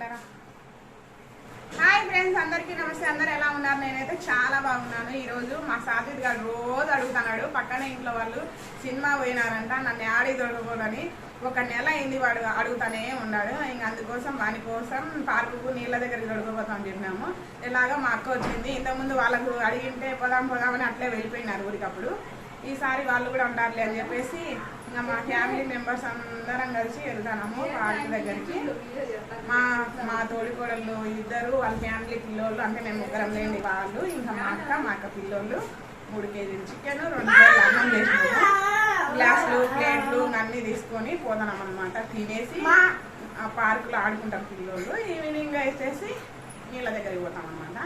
ఇట్లారా hi friends అందరికీ నమస్తే. అందరు ఎలా ఉన్నారు? నేనైతే చాలా బాగున్నాను. ఈరోజు మా సాజిద్ గారు రోజు అడుగుతున్నాడు. పక్కన ఇంట్లో వాళ్ళు సినిమా పోయినారంట. నన్ను ఆడి దొరకపోదని ఒక నెల అయింది వాడు అడుగుతానే ఉన్నాడు. ఇంక అందుకోసం వాని కోసం పార్కుకు నీళ్ళ దగ్గరికి దొరకపోతాం చెప్పినాము. ఇలాగా మా అక్క వచ్చింది. ఇంతకుముందు వాళ్ళకు అడిగింటే పోదాం పోదామని అట్లే వెళ్ళిపోయినారు ఊరికప్పుడు. ఈసారి వాళ్ళు కూడా ఉండాలి అని చెప్పేసి ఇంకా మా ఫ్యామిలీ మెంబర్స్ అందరం కలిసి వెళ్తాము పార్క్ దగ్గరికి. మా మా తోడికోడళ్ళు ఇద్దరు వాళ్ళ ఫ్యామిలీ పిల్లోళ్ళు అంటే మేము ముగ్గురం లేని వాళ్ళు ఇంకా మా అక్క మా అక్క పిల్లోళ్ళు. మూడు కేజీలు చికెన్ రెండు కేజీలు అన్నం చేసినాము గ్లాసులు ప్లేట్లు అన్నీ తీసుకొని పోతాం అనమాట తినేసి ఆ పార్కులో ఆడుకుంటాం పిల్లోళ్ళు. ఈవినింగ్ వేసేసి నీళ్ళ దగ్గరికి పోతాం అనమాట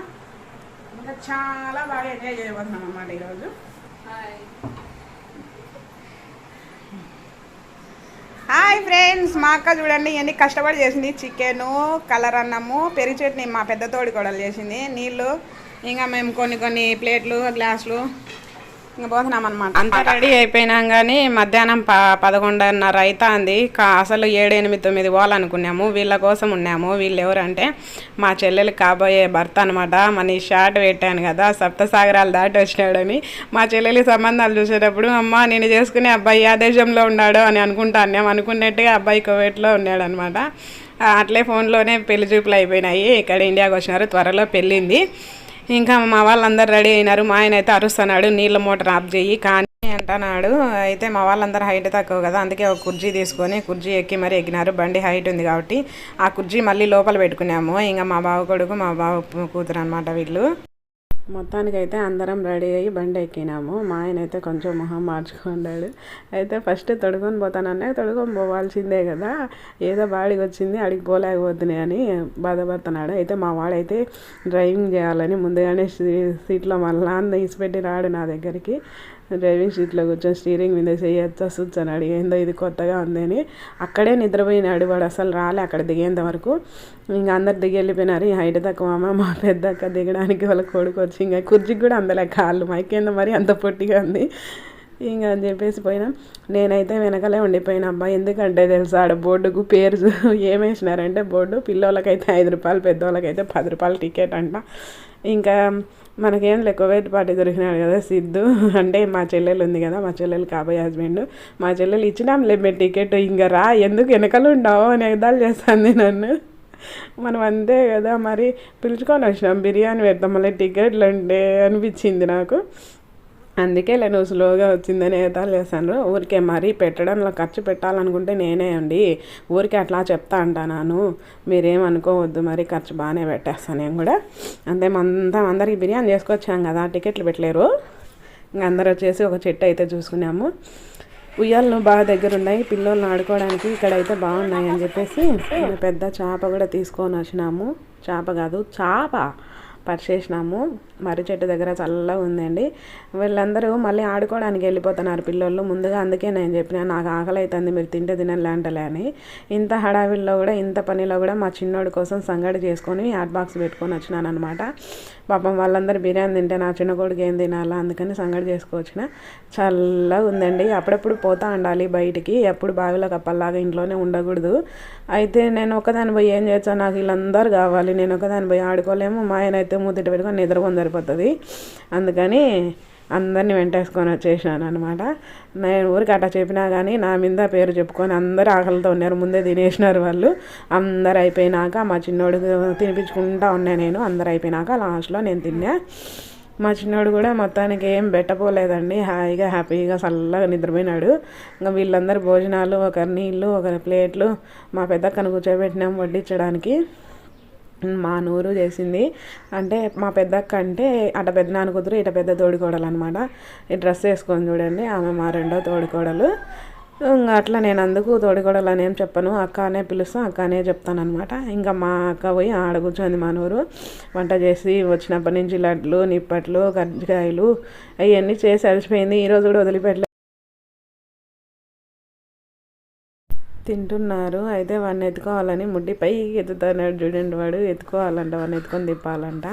ఇంకా చాలా బాగా ఎంజాయ్ చేయబోతున్నాం అనమాట ఈరోజు. హాయ్ ఫ్రెండ్స్ మా అక్క చూడండి ఎన్ని కష్టపడి చేసింది. చికెను కలర్ అన్నము పెరుగు చట్నీ మా పెద్ద తోడి కూడా చేసింది. నీళ్ళు ఇంకా మేము కొన్ని కొన్ని ప్లేట్లు గ్లాసులు ఇంకా పోతున్నాం అనమాట అంతా రెడీ అయిపోయినాం కానీ మధ్యాహ్నం ప పదకొండున్నర అవుతుంది కా అసలు ఏడు ఎనిమిది తొమ్మిది పోవాలనుకున్నాము. వీళ్ళ కోసం ఉన్నాము. వీళ్ళు ఎవరంటే మా చెల్లెలు కాబోయే భర్త అనమాట మన ఈ షార్ట్ పెట్టాను కదా. సప్తసాగరాలు దాటి వచ్చినాడని. మా చెల్లెలి సంబంధాలు చూసేటప్పుడు అమ్మ నేను చేసుకునే అబ్బాయి ఆ దేశంలో ఉన్నాడు అని అనుకుంటాను. అనుకున్నట్టుగా అబ్బాయి కోవేట్లో ఉన్నాడు అనమాట అట్లే ఫోన్లోనే పెళ్ళి చూపులు అయిపోయినాయి. ఇక్కడ ఇండియాకి వచ్చినారు. త్వరలో పెళ్ళింది. ఇంకా మా వాళ్ళందరూ రెడీ అయినారు. మా ఆయన అయితే అరుస్తున్నాడు నీళ్ళ మోటార్ ఆఫ్ చేయి కానీ అంటున్నాడు అయితే మా వాళ్ళందరూ హైట్ తక్కువ కదా అందుకే ఒక కుర్జీ తీసుకొని కుర్జీ ఎక్కి మరీ ఎక్కినారు. బండి హైట్ ఉంది కాబట్టి ఆ కుర్జీ మళ్ళీ లోపల పెట్టుకున్నాము. ఇంకా మా బావ కొడుకు మా బావ కూతురు అనమాట వీళ్ళు. మొత్తానికైతే అందరం రెడీ అయ్యి బండి ఎక్కినాము. మా ఆయన అయితే కొంచెం మొహం మార్చుకున్నాడు. అయితే ఫస్ట్ తొడుకొని పోతానన్నా తొడుకొని పోవాల్సిందే కదా. ఏదో బాడికి వచ్చింది అడిగి పోలేకపోతున్నాయి అని బాధపడుతున్నాడు. అయితే మా వాడైతే డ్రైవింగ్ చేయాలని ముందుగానే సీట్లో మళ్ళా తీసిపెట్టి రాడు నా దగ్గరికి. డ్రైవింగ్ సీట్లో కూర్చొని స్టీరింగ్ మీద చేయొచ్చు కూర్చొని అడిగేందో ఇది కొత్తగా ఉందని అక్కడే నిద్రపోయినాడు వాడు అసలు రాలే అక్కడ దిగేంత వరకు. ఇంకా అందరు దిగి వెళ్ళిపోయినారు. ఈ హైట్ తక్కువ అమ్మ మా పెద్దక్క దిగడానికి వాళ్ళ కొడుకు వచ్చి ఇంకా కుర్చీకి కూడా అందలే కాళ్ళు. మైకేందో మరి అంత పొట్టిగా ఉంది. ఇంకా అని చెప్పేసి పోయినా. నేనైతే వెనకలే ఉండిపోయిన. అబ్బా ఎందుకంటే తెలుసా ఆడ బోర్డుకు పేరు ఏమేసినారంటే బోర్డు పిల్లోళ్ళకైతే ఐదు రూపాయలు పెద్దోళ్ళకైతే పది రూపాయలు టికెట్ అంట. ఇంకా మనకేం లెక్కవేటి పార్టీ దొరికినాడు కదా సిద్ధు. అంటే మా చెల్లెలు ఉంది కదా మా చెల్లెలు కాబోయే హస్బెండ్ మా చెల్లెలు ఇచ్చినాం మేము టికెట్ ఇంకా రా ఎందుకు వెనకలు ఉండవు అని ఎగదాలు చేస్తుంది నన్ను. మనం అంతే కదా మరి. పిలుచుకొని వచ్చినాం బిర్యానీ పెడతాం మళ్ళీ టికెట్లు అంటే అనిపించింది నాకు. అందుకే నేను స్లోగా వచ్చిందని ఏతాలు చేశాను ఊరికే మరీ పెట్టడంలో ఖర్చు పెట్టాలనుకుంటే నేనే అండి. ఊరికే అట్లా చెప్తా అంటాను మీరేమనుకోవద్దు మరి ఖర్చు బాగానే పెట్టేస్తాను నేను కూడా. అంతే మంతా అందరికి బిర్యానీ చేసుకొచ్చాం కదా టికెట్లు పెట్టలేరు. ఇంకా అందరు వచ్చేసి ఒక చెట్టు అయితే చూసుకున్నాము. ఉయ్యాలను బాగా దగ్గర ఉన్నాయి పిల్లల్ని ఆడుకోవడానికి ఇక్కడైతే బాగున్నాయి అని చెప్పేసి పెద్ద చేప కూడా తీసుకొని వచ్చినాము. చేప కాదు చేప పరిచేసినాము. మర్రి చెట్టు దగ్గర చల్లగా ఉందండి. వీళ్ళందరూ మళ్ళీ ఆడుకోవడానికి వెళ్ళిపోతున్నారు పిల్లోళ్ళు. ముందుగా అందుకే నేను చెప్పిన నాకు ఆకలి అవుతుంది మీరు తింటే తినలేంటలే అని. ఇంత హడావిల్లో కూడా ఇంత పనిలో కూడా మా చిన్నోడి కోసం సంగడి చేసుకొని హాట్ బాక్స్ పెట్టుకొని వచ్చినాను అనమాట పాపం వాళ్ళందరూ బిర్యానీ తింటే నా చిన్న కొడుకు ఏం తినాలా? అందుకని సంగడి చేసుకొచ్చిన. చల్లగా ఉందండి. అప్పుడప్పుడు పోతా ఉండాలి బయటికి. ఎప్పుడు బావిలో కప్పల్లాగా ఇంట్లోనే ఉండకూడదు. అయితే నేను ఒకదాని పోయి ఏం చేస్తాను నాకు వీళ్ళందరూ కావాలి. నేను ఒకదాని పోయి ఆడుకోలేము. మా ఆయన అయితే ముద్దిట పెట్టుకొని నిద్ర పొందారు సరిపోతుంది. అందుకని అందరిని వెంటేసుకొని వచ్చేసినాను అనమాట నేను ఊరికి అట్లా చెప్పినా కానీ నా మీద పేరు చెప్పుకొని అందరు ఆకలితో ఉన్నారు. ముందే తినేసినారు వాళ్ళు. అందరు అయిపోయినాక మా చిన్నోడు తినిపించుకుంటా ఉన్నా నేను. అందరు అయిపోయినాక లాస్ట్లో నేను తిన్నా. మా చిన్నోడు కూడా మొత్తానికి ఏం పెట్టపోలేదండి హాయిగా హ్యాపీగా చల్లగా నిద్రపోయినాడు. ఇంకా వీళ్ళందరూ భోజనాలు ఒకరి నీళ్ళు ఒకరి ప్లేట్లు మా పెద్దక్కను కూర్చోబెట్టినాం వడ్డించడానికి. మా నూరు చేసింది. అంటే మా పెద్దక్క అంటే అట పెద్ద నాన్న కూతురు ఇట పెద్ద తోడుకోడలు అనమాట ఈ డ్రెస్ వేసుకొని చూడండి ఆమె మా రెండో తోడుకోడలు. ఇంకా అట్లా నేను అందుకు తోడుకోడలు అని ఏం చెప్పను. అక్క అనే పిలుస్తాం అక్క అనే చెప్తాను అనమాట ఇంకా మా అక్క పోయి ఆడ కూర్చొని మా నూరు. వంట చేసి వచ్చినప్పటి నుంచి లడ్లు నిప్పట్లు కజ్జికాయలు అవన్నీ చేసి అలసిపోయింది. ఈరోజు కూడా వదిలిపెట్టలేదు తింటున్నారు. అయితే వాడిని ఎత్తుకోవాలని ముడ్డిపై ఎత్తుతున్నాడు చూడండి వాడు. ఎత్తుకోవాలంట వాడిని ఎత్తుకొని తిప్పాలంట.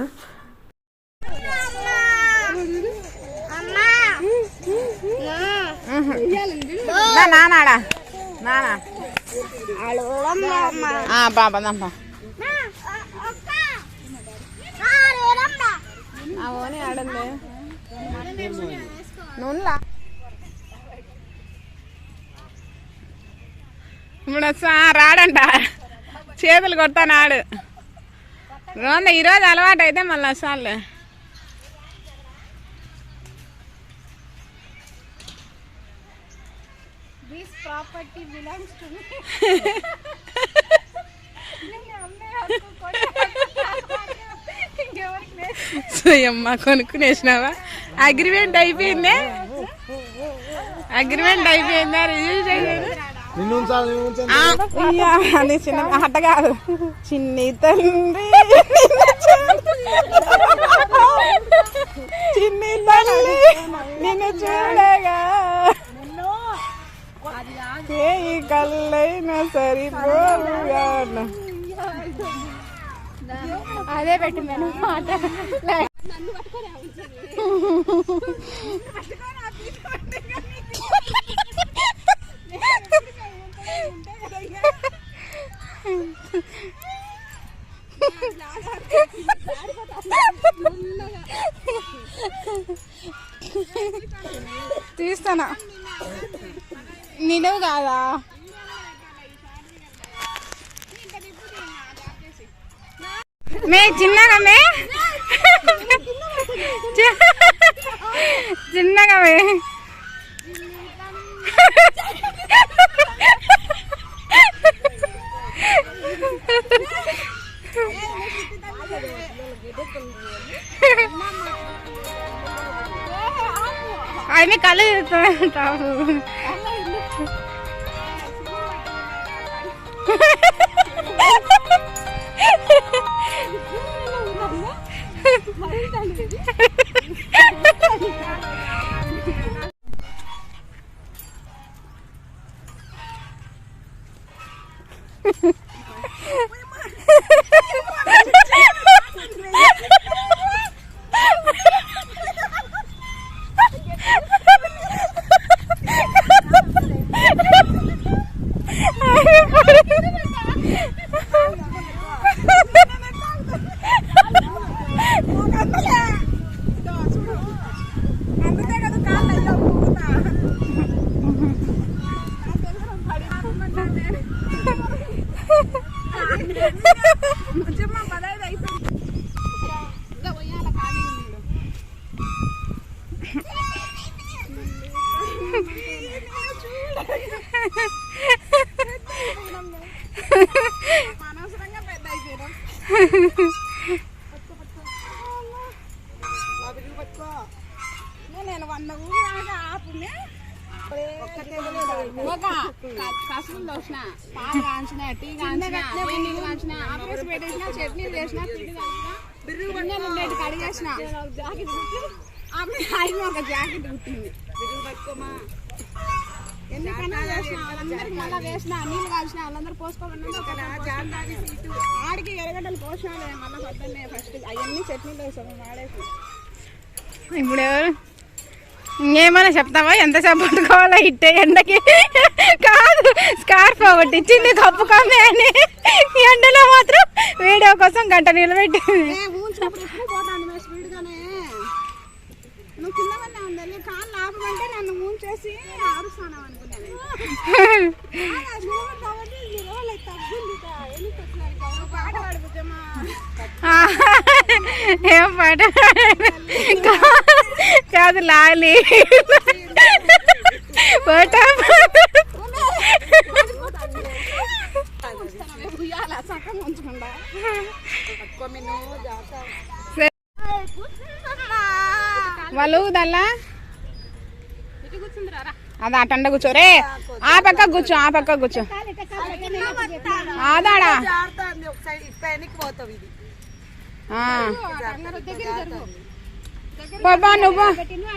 నానాడా? నానా? ఇప్పుడు వస్తా రాడంట. చేతులు కొడతాను ఆడు రోంద ఈరోజు అలవాటు అయితే మళ్ళీ me. అమ్మ కొనుక్కునేసినావా? అగ్రిమెంట్ అయిపోయిందే? అగ్రిమెంట్ అయిపోయిందా? చేయలేదు నిన్ను నిన్ను అది చిన్న అట్ట కాదు. చిన్ని తండ్రి నిన్ను చిన్ని తల్లి నిన్ను చూడగా. ఏ ఈ కళ్ళైనా సరిపోగా అదే పెట్టి నేను మాట. తీస్తానా? నిలువు కాదా? మే చిన్నగా మే. చిన్నగా మే. ఆయన కళ్ళు తిరుగుతాడు Eva! నేను వంద ఆపునే ఒక కసులు దోసిన పాలు కాంచిన టీ కాంచిన నీళ్ళు కాంచిన పెట్టేసిన చట్నీ చేసిన కాంచిన ఉండేటి కడిగేసిన ఆమె ఆయన ఒక జాకెట్ కుట్టింది ఎందుకన్నా వాళ్ళందరికి మళ్ళీ వేసిన నీళ్ళు కాల్చిన వాళ్ళందరూ పోసుకోకుండా ఆడికి ఎరగడ్డలు పోసిన మళ్ళీ పొద్దున్నే ఫస్ట్ అవన్నీ చట్నీలు వేసాము వాడేసి. ఇప్పుడు ఎవరు? ఇంకేమైనా చెప్తావా? ఎంతసేపు పట్టుకోవాలా ఇట్టే ఎండకి? కాదు స్కార్ఫ్ ఒకటి ఇచ్చింది కప్పుకోమే అని. ఎండలో మాత్రం వీడియో కోసం గంట నిలబెట్టింది. నువ్వు కింద ఉండాలి కాళ్ళు ఆపమంటే నన్ను ఊంచేసి ఆరుస్తాను ఏం పాట? కాదు లాలి. పాట? వాళ్ళు దల్లా. అది అటండ కూర్చోరే ఆ పక్క కూర్చో ఆ పక్క కూర్చో ఆదాడా ఆ. బాబా నువ్వు పెట్టిను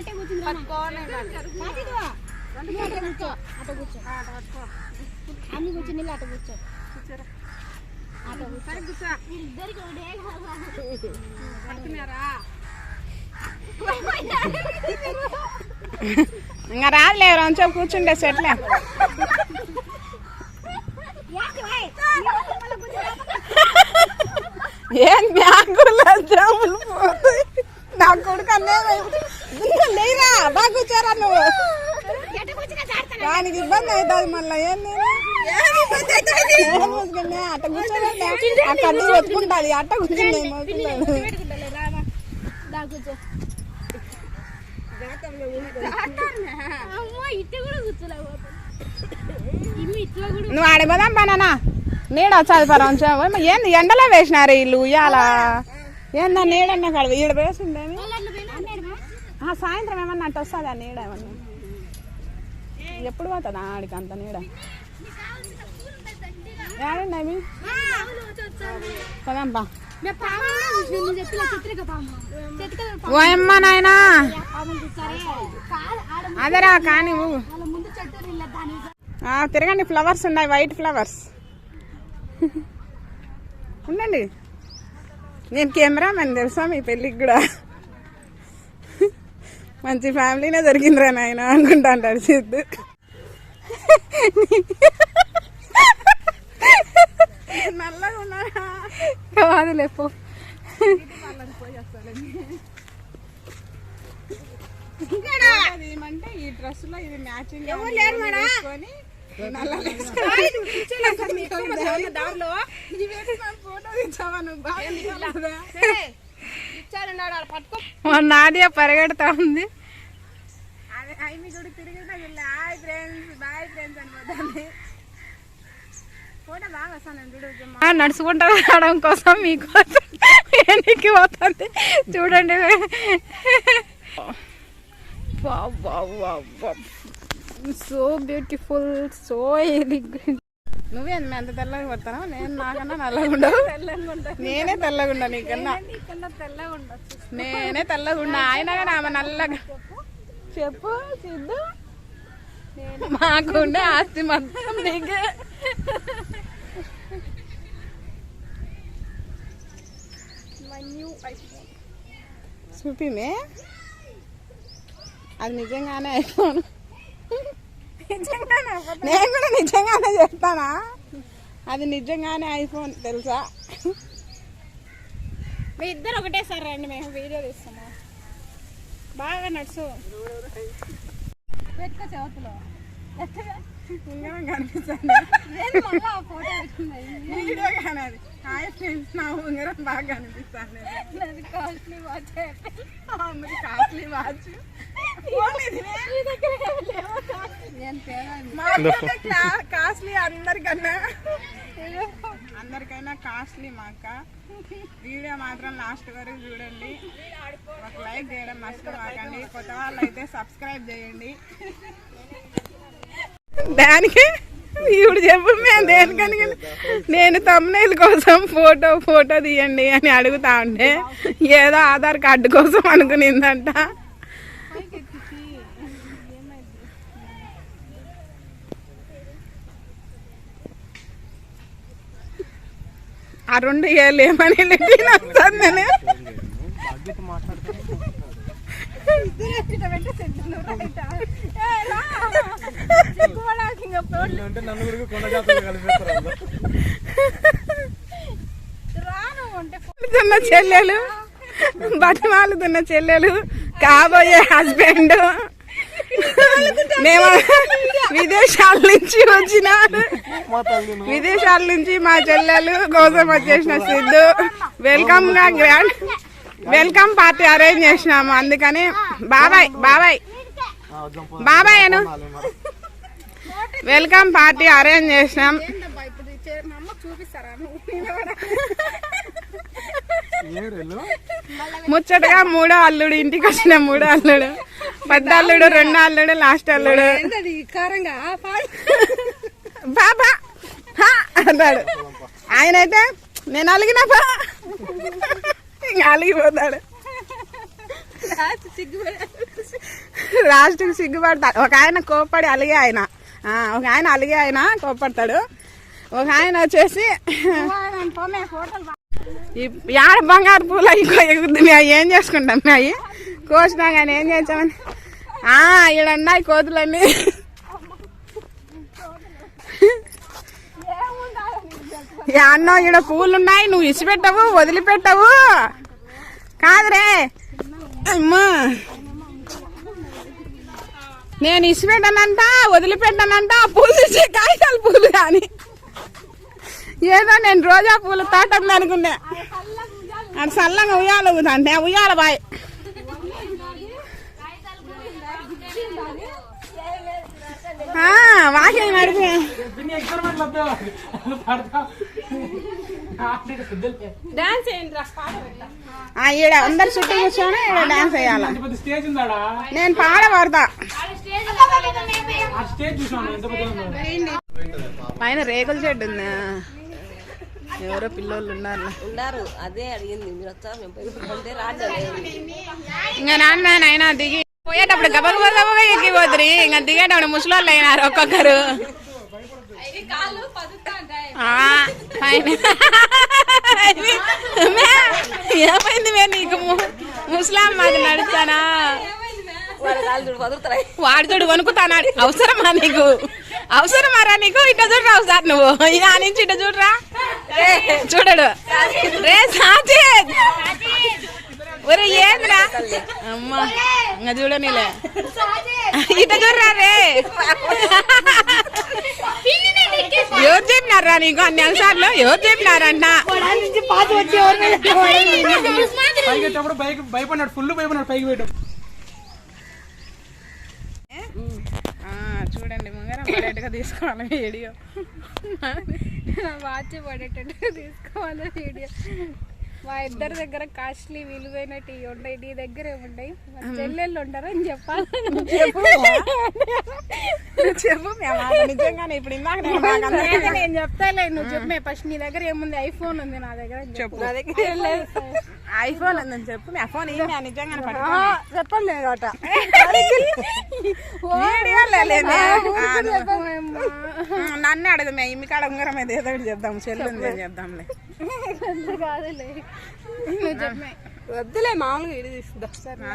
ఇంకా రాదులే రోజు కూర్చుంటే సెట్లే ఏం నాకు జాములు పోతాయి నా కొడుకు లేరా బాగా కూర్చోరా నువ్వు దానికి ఇబ్బంది అవుతుంది మళ్ళీ ఏం నేను అట్ట కూర్చోండి ఆ పెట్టుకుంటుంది అట్ట కూర్చుంది నువ్వు ఆడిపోదాం పనానా నీడ చదివారా ఏంది ఎండలో వేసినారు ఇల్లు ఇవాళ ఏందా నీడన్నా కడ ఈడ వేసిందేమి ఆ, సాయంత్రం ఏమన్నా అట్ట వస్తుందా నీడ ఏమన్నా? ఎప్పుడు పోతుందా ఆడికి అంత నీడ? ఏడండి అవి పదాంపా ఓయమ్మ నాయనా. అదేరా కానీ తిరగండి ఫ్లవర్స్ ఉన్నాయి వైట్ ఫ్లవర్స్. ఉండండి. నేను కెమెరామెన్ తెలుసా మీ పెళ్ళికి కూడా? మంచి ఫ్యామిలీనే దొరికిందిరా నాయన అనుకుంటా అంటాడు సిద్ధు. నల్లగా ఉన్నారా కాదులే పో. అది ఏమంటే ఈ డ్రెస్లో ఇది మ్యాచింగ్ దారిలో. ఫోటో నువ్వు? నాడియా పరిగెడతా ఉంది. అదే ఐమి కూడా తిరిగినా హాయ్ ఫ్రెండ్స్ బాయ్ ఫ్రెండ్స్ అని ఫోటో బాగా వస్తాను చూడు ఆ, నడుచుకుంటా రావడం కోసం మీకోసం వెనక్కి పోతుంది? చూడండి. సో బ్యూటిఫుల్ సో మీ అంత తెల్లగా పడతాను నేను నాకన్నా నల్లగా ఉండవు. నేనే తెల్లగా ఉండా నీకన్నా. నేనే తెల్లగా ఉండా ఆయన నల్లగా చెప్పు సిద్ధు. మాకుండే ఆస్తి మొత్తం నీకే. చూపిమే? అది నిజంగానే ఐఫోన్. నేను కూడా నిజంగానే చెప్తానా? అది నిజంగానే ఐఫోన్ తెలుసా? మీ ఇద్దరు ఒకటే సార్ రండి మేము వీడియో తీస్తున్నాం. బాగా నడుచు పెట్టుకో చదువుతులో హాయ్ ఫ్రెండ్స్ నా ఉంగరం బాగా కనిపిస్తుంది. నాది కాస్ట్లీ వాచ్ మరి కాస్ట్లీ వాచ్. నేను. కాస్ట్లీ అందరికన్నా అందరికైనా కాస్ట్లీ మా అక్క వీడియో మాత్రం లాస్ట్ వరకు చూడండి. ఒక లైక్ చేయడం మర్చిపోకండి కొత్త వాళ్ళు అయితే సబ్స్క్రైబ్ చేయండి. దానికి ఇప్పుడు చెప్పు మేము దేనికని నేను తమ్నేల్ కోసం ఫోటో ఫోటో తీయండి అని అడుగుతా ఉంటే ఏదో ఆధార్ కార్డు కోసం అనుకునిందంట. ఆ రెండు ఏళ్ళు ఏమని తున్న చెల్లెలు బతిమాలుతున్న చెల్లెలు కాబోయే హస్బెండ్ మేము విదేశాల నుంచి తల్లి విదేశాల నుంచి మా చెల్లెలు కోసం వచ్చేసిన సిద్ధు. వెల్కమ్గా గ్రాండ్ వెల్కమ్ పార్టీ అరేంజ్ చేసినాము. అందుకని బాబాయ్ బాబాయ్. బాబాయ్ అను. వెల్కమ్ పార్టీ అరేంజ్ చేసినాం. ముచ్చటగా మూడో అల్లుడు ఇంటికి వచ్చిన మూడో అల్లుడు. పెద్ద అల్లుడు రెండో అల్లుడు లాస్ట్ అల్లుడు కారంగా బాబా అంటాడు ఆయన అయితే నేను అలిగినప్పా ఇంకా అలిగిపోతాడు. లాస్ట్కి సిగ్గుపడతాడు. ఒక ఆయన కోప్పడి అలిగే ఆయన. ఒక ఆయన అలిగే ఆయన కోప్పడతాడు. ఒక ఆయన వచ్చేసి యాడ బంగారు పూలు మేము ఏం చేసుకుంటాం మేము కోసినా కానీ ఏం చేసామని ఆ ఈడ కోతులని కోతులన్నీ అన్నో ఈడ పూలు ఉన్నాయి నువ్వు ఇచ్చిపెట్టవు వదిలిపెట్టవు. కాదురే. అమ్మా. నేను ఇచ్చిపెట్టానంట వదిలిపెట్టానంట పూలు తెచ్చే కాగితాలు పూలు కానీ ఏదో నేను రోజా పూలు తోటం అనుకున్నా. అది చల్లగా ఉయ్యాల ఊదంటే ఉయ్యాల బాయ్. వాకింగ్ నడిపి ఆ, ఈడ అందరు చుట్టూ కూర్చొని ఈడ డాన్స్ వేయాల నేను పాడ పడతా ఆ స్టేజ్ చూసాను ఎంత పెద్ద ఉందో పైన రేకుల షెడ్ ఉందా ఎవరో పిల్లోళ్ళు ఉన్నారు ఉన్నారు అదే అడిగింది మీరు మేము లేదు ఇంకా నాన్న నాయన దిగి పోయేటప్పుడు గబగ గబగ ఎక్కిపోతురి ఇంకా దిగేటప్పుడు ముసలోళ్ళు అయినారు ఒక్కొక్కరు. ఆ, ఏమైంది మే నీకు? ము- ముసలాం మాది నడుస్తానా? వాడు చూడు వణుకుతానాడు అవసరమా నీకు? అవసరమారా నీకు? ఇట్ట చూడరా ఒకసారి నువ్వు. ఇలా నుంచి ఇట్ట చూడరా చూడడు. రే సాజిద్ ఒరే ఏంద్రా? అమ్మా ఇంకా చూడనిలే. ఇట్ట చూడరా రే? ఎవరు చెప్పినారా నీకు? అన్ని అంశాలు ఎవరు చెప్పినారంట? బైక్ భయపడినాడు ఫుల్ భయపడినాడు పైకి ఆ, చూడండి ముంగర పడేట్టుగా తీసుకోవాలి వీడియో. వాచ్ పడేటట్టు తీసుకోవాలి వీడియో. మా ఇద్దరి దగ్గర కాస్ట్లీ విలువైనటి ఉంటాయి నీ దగ్గర మా చెల్లెళ్ళు ఉంటారు అని చెప్పాలి. చెప్పు చెప్పు నిజంగానే ఇప్పుడు ఇందాక నేను చెప్తాలే నువ్వు చెప్పే ఫస్ట్ నీ దగ్గర ఏముంది? ఐఫోన్ ఉంది నా దగ్గర చెప్పు. నా దగ్గర ఐఫోన్ ఉందని చెప్పు మీ ఫోన్ ఇయ్యి, నిజంగానే. చెప్పండి నేను అట. నన్ను అడగదు మేము ఇమ్మి కాడ ఉంగరం ఏదో చెప్దాం చెల్లి ఉంది అని చెప్దాంలే అంత కాదులే నువ్వు చెప్పే వద్దులే మామూలుగా ఇడి తీసుకుందా నా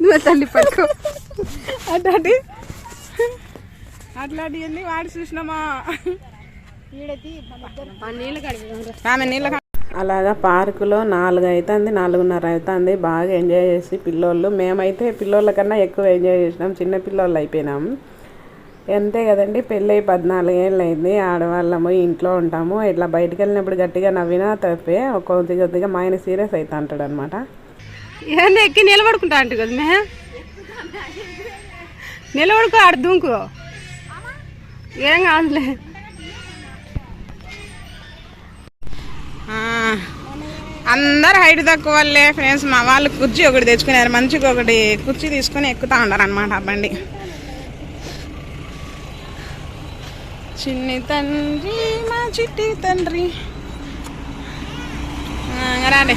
నువ్వు తల్లి అట్లాంటి అట్లాంటివన్నీ వాడి చూసినామా? ఆమె నీళ్ళ అలాగా పార్కులో నాలుగు అవుతుంది నాలుగున్నర అవుతుంది బాగా ఎంజాయ్ చేసి పిల్లోళ్ళు. మేమైతే పిల్లోళ్ళ కన్నా ఎక్కువ ఎంజాయ్ చేసినాం. చిన్న పిల్లోళ్ళు అయిపోయినాం. అంతే కదండి పెళ్ళి పద్నాలుగు ఏళ్ళు అయింది ఆడవాళ్ళము ఇంట్లో ఉంటాము. ఇట్లా బయటకు వెళ్ళినప్పుడు గట్టిగా నవ్వినా తప్పే కొద్ది కొద్దిగా మా ఆయన సీరియస్ అవుతా అంటాడు అనమాట ఎక్కి నిలబడుకుంటా అంటే కదా మే? నిలబడుకో ఆడ దుంకు. ఏం కాదులే. అందరు హైట్ తక్కువ వాళ్ళే ఫ్రెండ్స్. మా వాళ్ళు కుర్చీ ఒకటి తెచ్చుకున్నారు. మంచిగా ఒకటి కుర్చీ తీసుకుని ఎక్కుతా ఉన్నారు అనమాట బండి. చిన్ని తండ్రి మా చిట్టి తండ్రి. ఆ, రాండి.